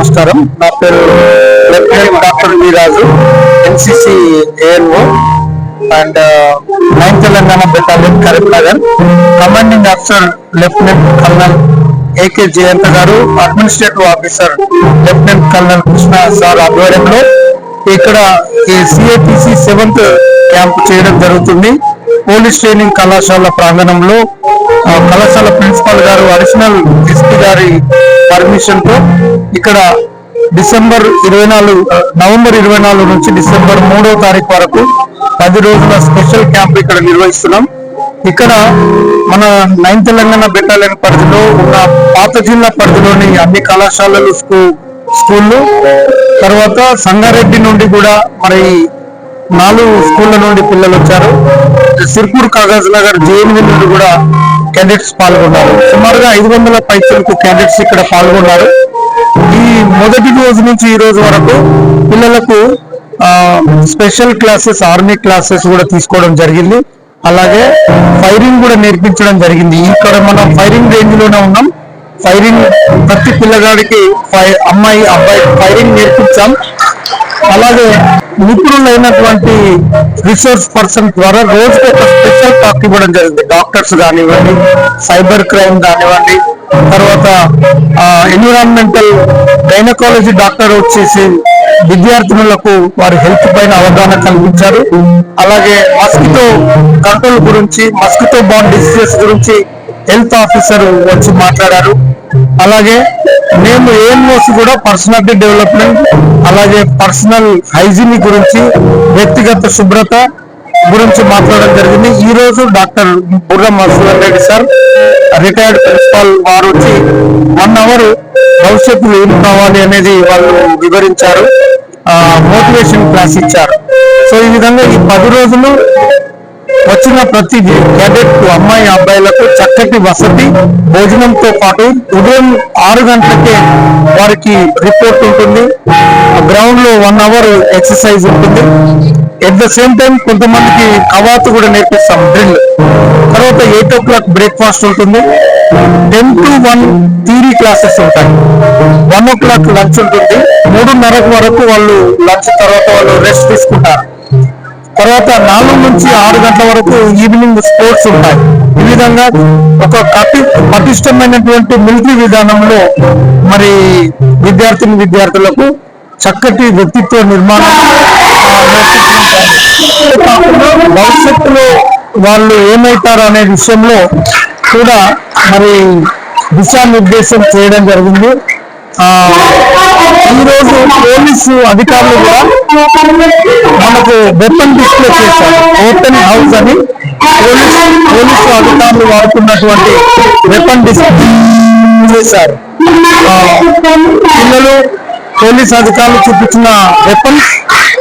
నమస్కారం. నా పేరు lieutenant doctor Veeraju NCC ANO and nine Telangana battalion Karimnagar commanding officer lieutenant colonel AK Jayant గారు administrative officer lieutenant colonel Krishna sir ఆధ్వర్యంలో ఇక్కడ ఈ CITC seventh camp చేయడం జరుగుతుంది. పోలీస్ ట్రైనింగ్ కళాశాల ప్రాంగణంలో ఆ, కళాశాల ప్రిన్సిపాల్ గారు అడిషనల్ ఎస్పీ గారి పర్మిషన్తో ఇక్కడ డిసెంబర్ ఇరవై నాలుగు నవంబర్ ఇరవై నాలుగు నుంచి డిసెంబర్ మూడో తారీఖు వరకు పది రోజుల స్పెషల్ క్యాంప్ ఇక్కడ నిర్వహిస్తున్నాం. ఇక్కడ మన నైన్ తెలంగాణ బెటాలియన్ పరిధిలో ఉన్న పాత జిల్లా పరిధిలోని అన్ని కళాశాలలు స్కూ- స్కూళ్ళు తర్వాత సంగారెడ్డి నుండి కూడా మరి నాలుగు స్కూళ్ళ నుండి పిల్లలు వచ్చారు. సిర్పూర్ కాగజ్ నగర్ జేఎన్వి నుండి కూడా క్యాండిడేట్స్ పాల్గొన్నారు. సుమారుగా ఐదు వందల పైచలకు క్యాండిడేట్స్ ఇక్కడ పాల్గొన్నారు. ఈ మొదటి రోజు నుంచి ఈ రోజు వరకు పిల్లలకు స్పెషల్ క్లాసెస్ ఆర్మీ క్లాసెస్ కూడా తీసుకోవడం జరిగింది. అలాగే ఫైరింగ్ కూడా నేర్పించడం జరిగింది. ఇక్కడ మనం ఫైరింగ్ రేంజ్లోనే ఉన్నాం. ఫైరింగ్ ప్రతి పిల్లగాడికి ఫై- అమ్మాయి అబ్బాయి ఫైరింగ్ నేర్పించాం. అలాగే నిపుణులైనటువంటి రిసోర్స్ పర్సన్ ద్వారా రోజుకి ఒక స్పెషల్ టాక్ ఇవ్వడం జరిగింది. డాక్టర్స్ కానివ్వండి సైబర్ క్రైమ్ కానివ్వండి తర్వాత ఎన్విరాన్మెంటల్ గైనకాలజీ డాక్టర్ వచ్చేసి విద్యార్థినులకు వారి హెల్త్ పైన అవగాహన కల్పించారు. అలాగే మస్కిటో కంట్రోల్ గురించి మస్కిటో బాండ్ డిసీజెస్ గురించి హెల్త్ ఆఫీసర్ వచ్చి మాట్లాడారు. అలాగే మేము ఏఎంఓస్ కూడా పర్సనాలిటీ డెవలప్మెంట్ అలాగే పర్సనల్ హైజీన్ గురించి వ్యక్తిగత శుభ్రత గురించి మాట్లాడడం జరిగింది. ఈ రోజు డాక్టర్ బుర్ర మసూదర్ రెడ్డి సార్ రిటైర్డ్ ప్రిన్సిపాల్ వారు వచ్చి వన్ అవర్ భవిష్యత్తులో ఏం కావాలి అనేది వాళ్ళు వివరించారు. మోటివేషన్ క్లాస్ ఇచ్చారు. సో ఈ విధంగా ఈ పది రోజులు వచ్చిన ప్రతి క్యాడెట్ అమ్మాయి అబ్బాయిలకు చక్కటి వసతి భోజనంతో పాటు ఉదయం ఆరు గంటలకే వారికి రిపోర్ట్ ఉంటుంది. గ్రౌండ్లో వన్ అవర్ ఎక్సర్సైజ్ ఉంటుంది. ఎట్ ద సేమ్ టైం కొంతమందికి కవాతు కూడా నేర్పిస్తాం డ్రిల్ తర్వాత ఎయిట్ ఓ క్లాక్ బ్రేక్ఫాస్ట్ ఉంటుంది. Ten to one theory classes ఉంటాయి. వన్ ఓ క్లాక్ లంచ్ ఉంటుంది. మూడున్నరకు వరకు వాళ్ళు లంచ్ తర్వాత వాళ్ళు రెస్ట్ తీసుకుంటారు. తర్వాత నాలుగు నుంచి ఆరు గంటల వరకు ఈవినింగ్ స్పోర్ట్స్ ఉంటాయి. ఈ విధంగా ఒక కటి పటిష్టమైనటువంటి మిలిటరీ విధానంలో మరి విద్యార్థిని విద్యార్థులకు చక్కటి వ్యక్తిత్వ నిర్మాణం భవిష్యత్తులో వాళ్ళు ఏమవుతారు అనే విషయంలో కూడా మరి దిశానిర్దేశం చేయడం జరిగింది. ఈరోజు పోలీసు అధికారులు కూడా మనకు వెపన్ డిస్ప్లే చేశారు. ఓపెన్ హౌస్ అని పోలీసు పోలీసు అధికారులు వాడుతున్నటువంటి వెపన్ డిస్ప్లే చేశారు. పిల్లలు పోలీస్ అధికారులు చూపించిన వెపన్స్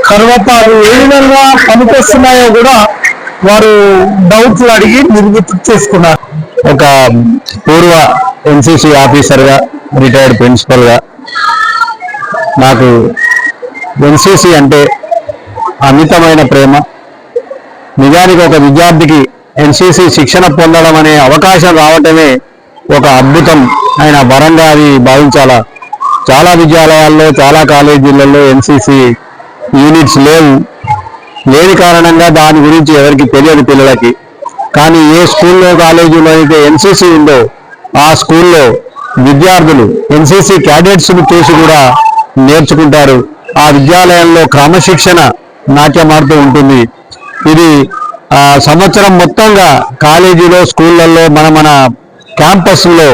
తర్వాత అవి ఏ విధంగా పనికొస్తున్నాయో కూడా వారు డౌట్లు అడిగి నిర్మితం చేసుకున్నారు ఒక పూర్వ ఎన్సిసి ఆఫీసర్గా రిటైర్డ్ ప్రిన్సిపల్గా నాకు ఎన్సిసి అంటే అమితమైన ప్రేమ. నిజానికి ఒక విద్యార్థికి ఎన్సిసి శిక్షణ పొందడం అనే అవకాశం రావటమే ఒక అద్భుతం. ఆయన వరంగా అది భావించాలా? చాలా విద్యాలయాల్లో చాలా కాలేజీలలో ఎన్సిసి యూనిట్స్ లేవు. లేని కారణంగా దాని గురించి ఎవరికి తెలియదు పిల్లలకి. కానీ ఏ స్కూల్లో కాలేజీలో అయితే ఎన్సీసీ ఉందో ఆ స్కూల్లో విద్యార్థులు ఎన్సీసీ క్యాడెట్స్ను చూసి కూడా నేర్చుకుంటారు. ఆ విద్యాలయంలో క్రమశిక్షణ నాట్యమాడుతూ ఉంటుంది. ఇది సంవత్సరం మొత్తంగా కాలేజీలో స్కూళ్ళల్లో మన మన క్యాంపస్లో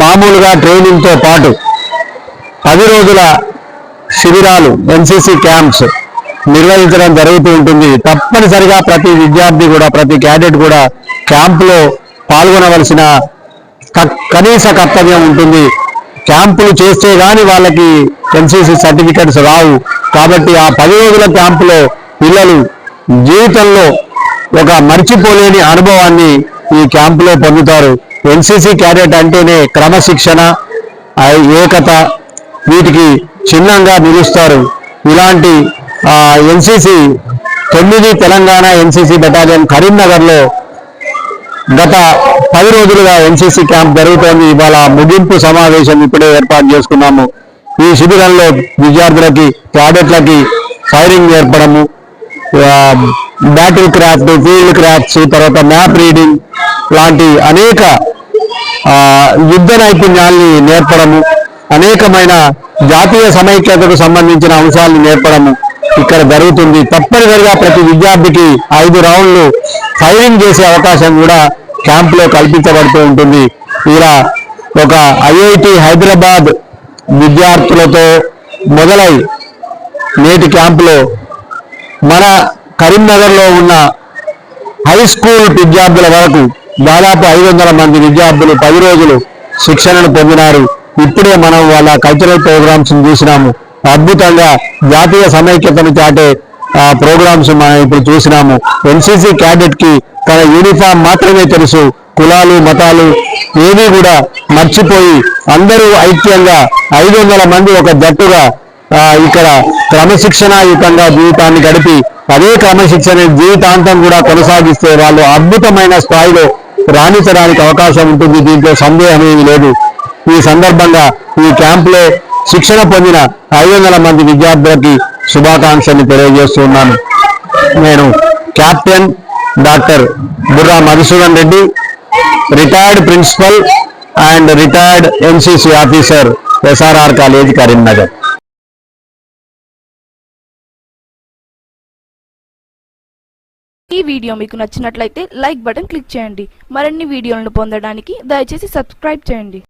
మామూలుగా ట్రైనింగ్తో పాటు పది రోజుల శిబిరాలు ఎన్సిసి క్యాంప్స్ నిర్వహించడం జరుగుతూ ఉంటుంది. తప్పనిసరిగా ప్రతి విద్యార్థి కూడా ప్రతి క్యాడెట్ కూడా క్యాంప్లో పాల్గొనవలసిన కనీస కర్తవ్యం ఉంటుంది. క్యాంపులు చేస్తే కానీ వాళ్ళకి ఎన్సీసీ సర్టిఫికెట్స్ రావు. కాబట్టి ఆ పది రోజుల క్యాంపులో పిల్లలు జీవితంలో ఒక మర్చిపోలేని అనుభవాన్ని ఈ క్యాంపులో పొందుతారు. ఎన్సీసీ క్యాడెట్ అంటేనే క్రమశిక్షణ ఏకత వీటికి చిహ్నంగా నిలుస్తారు. ఇలాంటి ఎన్సీసీ తొమ్మిది తెలంగాణ ఎన్సిసి బెటాలియన్ కరీంనగర్లో గత పది రోజులుగా ఎన్సిసి క్యాంప్ జరుగుతోంది. ఇవాళ ముగింపు సమావేశం ఇప్పుడే ఏర్పాటు చేసుకున్నాము. ఈ శిబిరంలో విద్యార్థులకి క్యాడెట్లకి ఫైరింగ్ నేర్పడము బ్యాటిల్ క్రాఫ్ట్ ఫీల్డ్ క్రాఫ్ట్స్ తర్వాత మ్యాప్ రీడింగ్ లాంటి అనేక యుద్ధ నైపుణ్యాల్ని నేర్పడము. అనేకమైన జాతీయ సమైక్యతకు సంబంధించిన అంశాలను నేర్పడము. ఇక్కడ జరుగుతుంది. తప్పనిసరిగా ప్రతి విద్యార్థికి ఐదు రౌండ్లు ఫైరింగ్ చేసే అవకాశం కూడా క్యాంపులో కల్పించబడుతూ ఉంటుంది. ఇలా ఒక ఐఐటి హైదరాబాద్ విద్యార్థులతో మొదలై నేటి క్యాంపులో మన కరీంనగర్లో ఉన్న హై స్కూల్ విద్యార్థుల వరకు దాదాపు ఐదు వందల మంది విద్యార్థులు పది రోజులు శిక్షణను పొందినారు. ఇప్పుడే మనం వాళ్ళ కల్చరల్ ప్రోగ్రామ్స్ చూసినాము. అద్భుతంగా జాతీయ సమైక్యతను చాటే ప్రోగ్రామ్స్ మనం ఇప్పుడు చూసినాము. ఎన్సీసీ క్యాడెట్కి తన యూనిఫామ్ మాత్రమే తెలుసు. కులాలు మతాలు ఏమీ కూడా మర్చిపోయి అందరూ ఐక్యంగా ఐదు వందల మంది ఒక జట్టుగా ఇక్కడ క్రమశిక్షణాయుతంగా జీవితాన్ని గడిపి అదే క్రమశిక్షణ జీవితాంతం కూడా కొనసాగిస్తే వాళ్ళు అద్భుతమైన స్థాయిలో రాణించడానికి అవకాశం ఉంటుంది. దీంట్లో సందేహం ఏమీ లేదు. ఈ సందర్భంగా ఈ క్యాంపులో శిక్షణ పొందిన ఐదు వందల మంది విద్యార్థులకి శుభాకాంక్షలు తెలియజేస్తున్నాను నేను captain doctor Burra Madhusudan Reddy retired principal and retired NCC officer SRR college Karimnagar. ఈ వీడియో మీకు నచ్చినట్లయితే లైక్ బటన్ క్లిక్ చేయండి. మరిన్ని వీడియోలను పొందడానికి దయచేసి సబ్స్క్రైబ్ చేయండి.